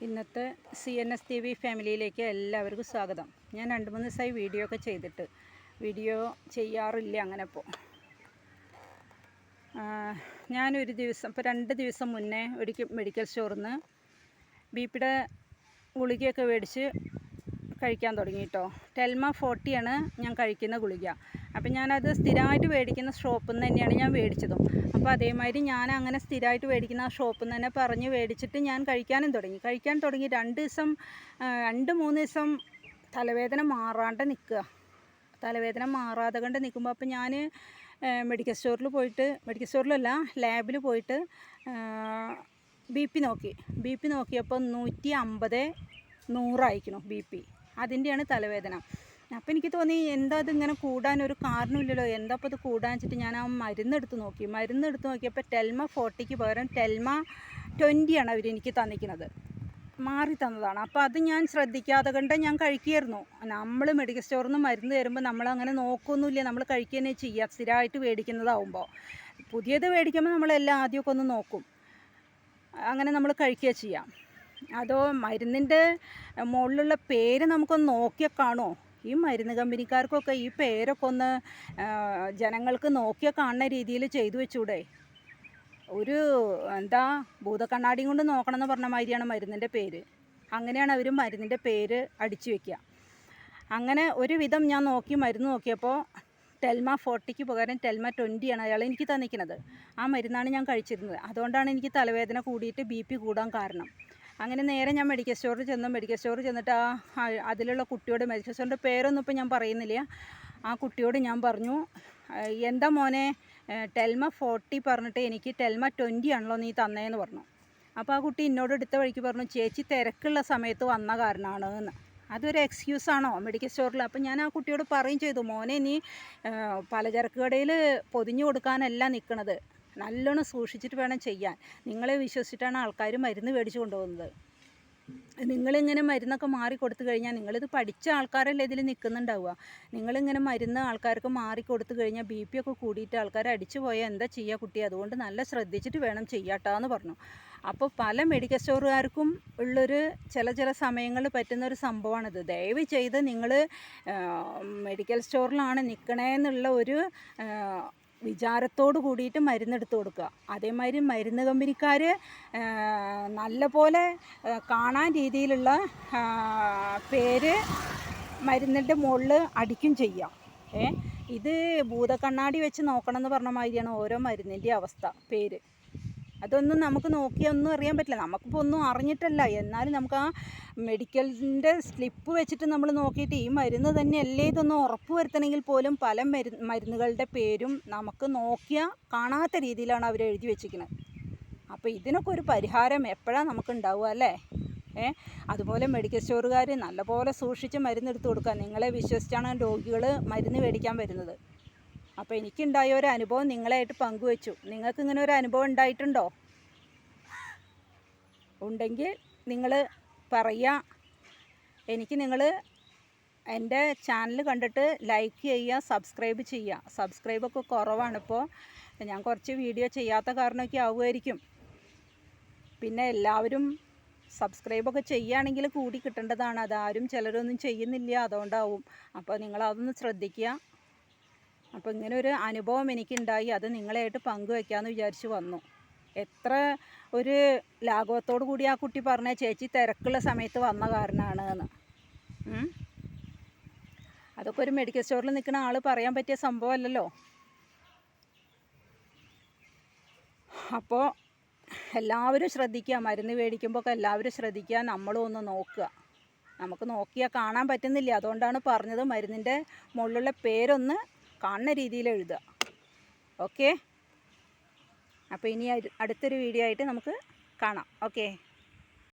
ഇന്നത്തെ C N S T V ഫാമിലിയിലേക്ക് എല്ലാവർക്കും സ്വാഗതം. ഞാൻ രണ്ട് മൂന്ന് ദിവസമായി വീഡിയോ ഒക്കെ ചെയ്തിട്ട്. വീഡിയോ ചെയ്യാറില്ല അങ്ങനെ ഇപ്പോൾ ഞാനൊരു ദിവസം ഇപ്പോൾ രണ്ട് ദിവസം മുന്നേ ഒരിക്കൽ മെഡിക്കൽ സ്റ്റോറിൽ നിന്ന് ബി പിയുടെ ഗുളികയൊക്കെ മേടിച്ച് കഴിക്കാൻ തുടങ്ങി കേട്ടോ ടെൽമ ഫോർട്ടിയാണ് ഞാൻ കഴിക്കുന്ന ഗുളിക. അപ്പം ഞാനത് സ്ഥിരമായിട്ട് മേടിക്കുന്ന ഷോപ്പിൽ നിന്ന് തന്നെയാണ് ഞാൻ മേടിച്ചതും. അപ്പോൾ അതേമാതിരി ഞാൻ അങ്ങനെ സ്ഥിരമായിട്ട് മേടിക്കുന്ന ആ ഷോപ്പിൽ നിന്ന് തന്നെ പറഞ്ഞ് മേടിച്ചിട്ട് ഞാൻ കഴിക്കാനും തുടങ്ങി. കഴിക്കാൻ തുടങ്ങി രണ്ട് ദിവസം രണ്ട് മൂന്ന് ദിവസം തലവേദന മാറാണ്ട് നിൽക്കുക തലവേദന മാറാതെ കണ്ട് നിൽക്കുമ്പോൾ അപ്പം ഞാൻ മെഡിക്കൽ സ്റ്റോറിൽ പോയിട്ട് മെഡിക്കൽ സ്റ്റോറിലല്ല ലാബിൽ പോയിട്ട് ബി പി നോക്കി. ബി പി നോക്കിയപ്പോൾ നൂറ്റി അമ്പത് നൂറായിരിക്കണം ബി പി അതിന്റെയാണ് തലവേദന. അപ്പോൾ എനിക്ക് തോന്നി എന്താ ഇതിങ്ങനെ കൂടാൻ ഒരു കാരണമില്ലല്ലോ. എന്താ അപ്പോൾ ഇത് കൂടാൻ വെച്ചിട്ട് ഞാൻ ആ മരുന്ന് എടുത്ത് നോക്കി. മരുന്ന് എടുത്ത് നോക്കിയപ്പോൾ ടെൽമ ഫോർട്ടിക്ക് പകരം ടെൽമ ട്വന്റിയാണ് അവർ എനിക്ക് തന്നിക്കുന്നത് മാറി തന്നതാണ്. അപ്പോൾ അത് ഞാൻ ശ്രദ്ധിക്കാതെ കണ്ട് ഞാൻ കഴിക്കുമായിരുന്നു നമ്മൾ മെഡിക്കൽ സ്റ്റോറിൽ നിന്ന് മരുന്ന് തരുമ്പോൾ നമ്മൾ അങ്ങനെ നോക്കൊന്നുമില്ല നമ്മൾ കഴിക്കുക തന്നെ ചെയ്യുക സ്ഥിരമായിട്ട് മേടിക്കുന്നതാവുമ്പോൾ പുതിയത് മേടിക്കുമ്പോൾ നമ്മളെല്ലാം ആദ്യമൊക്കെ ഒന്ന് നോക്കും. അങ്ങനെ നമ്മൾ കഴിക്കുക ചെയ്യാം. അതോ മരുന്നിന്റെ മുകളിലുള്ള പേര് നമുക്കൊന്ന് നോക്കിയാൽ കാണുമോ ഈ മരുന്ന് കമ്പനിക്കാർക്കൊക്കെ ഈ പേരൊക്കെ ഒന്ന് ജനങ്ങൾക്ക് നോക്കിയാൽ കാണുന്ന രീതിയിൽ ചെയ്തു വെച്ചൂടെ? ഒരു എന്താ ഭൂതക്കണ്ണാടിയും കൊണ്ട് നോക്കണം എന്ന് പറഞ്ഞ മാതിരിയാണ് മരുന്നിന്റെ പേര്. അങ്ങനെയാണ് അവർ മരുന്നിന്റെ പേര് അടിച്ചു വയ്ക്കുക അങ്ങനെ ഒരുവിധം ഞാൻ നോക്കി മരുന്ന് നോക്കിയപ്പോൾ ടെൽമ ഫോർട്ടിക്ക് പകരം ടെൽമ ട്വന്റിയാണ് അയാൾ എനിക്ക് തന്നിരിക്കുന്നത്. ആ മരുന്നാണ് ഞാൻ കഴിച്ചിരുന്നത്. അതുകൊണ്ടാണ് എനിക്ക് തലവേദന കൂടിയിട്ട് ബി പി കൂടാൻ കാരണം. അങ്ങനെ നേരെ ഞാൻ മെഡിക്കൽ സ്റ്റോറിൽ ചെന്നു. മെഡിക്കൽ സ്റ്റോറിൽ ചെന്നിട്ട് ആ അതിലുള്ള കുട്ടിയോട് മെഡിക്കൽ സ്റ്റോറിന്റെ പേരൊന്നും ഇപ്പം ഞാൻ പറയുന്നില്ല. ആ കുട്ടിയോട് ഞാൻ പറഞ്ഞു "ആ, എന്താ മോനെ ടെൽമ ഫോർട്ടി പറഞ്ഞിട്ട് എനിക്ക് ടെൽമ ട്വന്റി ആണല്ലോ നീ തന്നേന്ന് പറഞ്ഞു. അപ്പോൾ ആ കുട്ടി എന്നോട് എടുത്ത വഴിക്ക് പറഞ്ഞു ചേച്ചി തിരക്കുള്ള സമയത്ത് വന്ന കാരണമാണ് എന്ന് അതൊരു എക്സ്ക്യൂസ് ആണോ മെഡിക്കൽ സ്റ്റോറിൽ അപ്പം ഞാൻ ആ കുട്ടിയോട് പറയും ചെയ്തു മോനെ നീ പലചരക്ക് കടയിൽ പൊതിഞ്ഞു കൊടുക്കാനല്ല നിൽക്കണത് നല്ലോണം സൂക്ഷിച്ചിട്ട് വേണം ചെയ്യാൻ. നിങ്ങളെ വിശ്വസിച്ചിട്ടാണ് ആൾക്കാർ മരുന്ന് മേടിച്ച് കൊണ്ടുപോകുന്നത്. നിങ്ങളിങ്ങനെ മരുന്നൊക്കെ മാറി കൊടുത്തു കഴിഞ്ഞാൽ നിങ്ങളിത് പഠിച്ച ആൾക്കാരല്ലേ ഇതിൽ നിൽക്കുന്നുണ്ടാവുക നിങ്ങളിങ്ങനെ മരുന്ന് ആൾക്കാർക്ക് മാറി കൊടുത്തു കഴിഞ്ഞാൽ ബി പി ഒക്കെ കൂടിയിട്ട് ആൾക്കാർ അടിച്ചു പോയാൽ എന്താ ചെയ്യുക കുട്ടി? അതുകൊണ്ട് നല്ല ശ്രദ്ധിച്ചിട്ട് വേണം ചെയ്യാട്ടാന്ന് പറഞ്ഞു. അപ്പോൾ പല മെഡിക്കൽ സ്റ്റോറുകാർക്കും ഉള്ളൊരു ചില ചില സമയങ്ങളിൽ പറ്റുന്ന ഒരു സംഭവമാണിത്. ദയവ് ചെയ്ത് നിങ്ങൾ മെഡിക്കൽ സ്റ്റോറിലാണ് നിൽക്കണേ എന്നുള്ള ഒരു വിചാരത്തോട് കൂടിയിട്ട് മരുന്നെടുത്ത് കൊടുക്കുക. അതേമാതിരി മരുന്ന് കമ്പനിക്കാർ നല്ല പോലെ കാണാൻ രീതിയിലുള്ള പേര് മരുന്നിന്റെ മുകളിൽ അടിക്കും ചെയ്യാം. ഏ? ഇത് ഭൂതക്കണ്ണാടി വെച്ച് നോക്കണം എന്ന് പറഞ്ഞ മാതിരിയാണ് ഓരോ മരുന്നിന്റെ അവസ്ഥ പേര്. അതൊന്നും നമുക്ക് നോക്കിയൊന്നും അറിയാൻ പറ്റില്ല. നമുക്കിപ്പോൾ ഒന്നും അറിഞ്ഞിട്ടല്ല. എന്നാലും നമുക്ക് ആ മെഡിക്കലിന്റെ സ്ലിപ്പ് വെച്ചിട്ട് നമ്മൾ നോക്കിയിട്ട് ഈ മരുന്ന് തന്നെയല്ലേ ഇതൊന്ന് ഉറപ്പ് വരുത്തണമെങ്കിൽ പോലും പല മരു മരുന്നുകളുടെ പേരും നമുക്ക് നോക്കിയാൽ കാണാത്ത രീതിയിലാണ് അവർ എഴുതി വെച്ചിരിക്കുന്നത് അപ്പോൾ ഇതിനൊക്കെ ഒരു പരിഹാരം എപ്പോഴാണ് നമുക്ക് ഉണ്ടാവുക അല്ലേ? ഏ? അതുപോലെ മെഡിക്കൽ സ്റ്റോറുകാർ നല്ലപോലെ സൂക്ഷിച്ച് മരുന്നെടുത്ത് കൊടുക്കുക. നിങ്ങളെ വിശ്വസിച്ചാണ് രോഗികൾ മരുന്ന് മേടിക്കാൻ വരുന്നത്. അപ്പോൾ എനിക്കുണ്ടായ ഒരു അനുഭവം നിങ്ങളായിട്ട് പങ്കുവെച്ചു. നിങ്ങൾക്ക് ഇങ്ങനെ ഒരു അനുഭവം ഉണ്ടായിട്ടുണ്ടോ? ഉണ്ടെങ്കിൽ നിങ്ങൾ പറയുക എനിക്ക് നിങ്ങൾ എന്റെ ചാനൽ കണ്ടിട്ട് ലൈക്ക് ചെയ്യുക സബ്സ്ക്രൈബ് ചെയ്യുക. സബ്സ്ക്രൈബൊക്കെ കുറവാണ് ഇപ്പോൾ ഞാൻ കുറച്ച് വീഡിയോ ചെയ്യാത്ത കാരണമൊക്കെ ആവുമായിരിക്കും. പിന്നെ എല്ലാവരും സബ്സ്ക്രൈബൊക്കെ ചെയ്യുകയാണെങ്കിൽ കൂടി കിട്ടേണ്ടതാണ്. അതാരും ചിലരൊന്നും ചെയ്യുന്നില്ല അതുകൊണ്ടാവും. അപ്പോൾ നിങ്ങളതൊന്ന് ശ്രദ്ധിക്കുക. അപ്പോൾ ഇങ്ങനെ ഒരു അനുഭവം എനിക്കുണ്ടായി. അത് നിങ്ങളായിട്ട് പങ്കുവെക്കാമെന്ന് വിചാരിച്ച് വന്നു. എത്ര ഒരു ലാഘവത്തോടു കൂടി ആ കുട്ടി പറഞ്ഞ ചേച്ചി തിരക്കുള്ള സമയത്ത് വന്ന കാരണമാണ് എന്ന് അതൊക്കെ ഒരു മെഡിക്കൽ സ്റ്റോറിൽ നിൽക്കുന്ന ആൾ പറയാൻ പറ്റിയ സംഭവമല്ലല്ലോ. അപ്പോൾ എല്ലാവരും ശ്രദ്ധിക്കുക. മരുന്ന് മേടിക്കുമ്പോൾ എല്ലാവരും ശ്രദ്ധിക്കുക. നമ്മളും ഒന്ന് നോക്കുക. നമുക്ക് നോക്കിയാൽ കാണാൻ പറ്റുന്നില്ല. അതുകൊണ്ടാണ് പറഞ്ഞത് മരുന്നിന്റെ മുകളിലുള്ള പേരൊന്ന് കാണുന്ന രീതിയിൽ എഴുതുക. ഓക്കെ അപ്പോൾ ഇനി അടു- അടുത്തൊരു വീഡിയോ ആയിട്ട് നമുക്ക് കാണാം. ഓക്കെ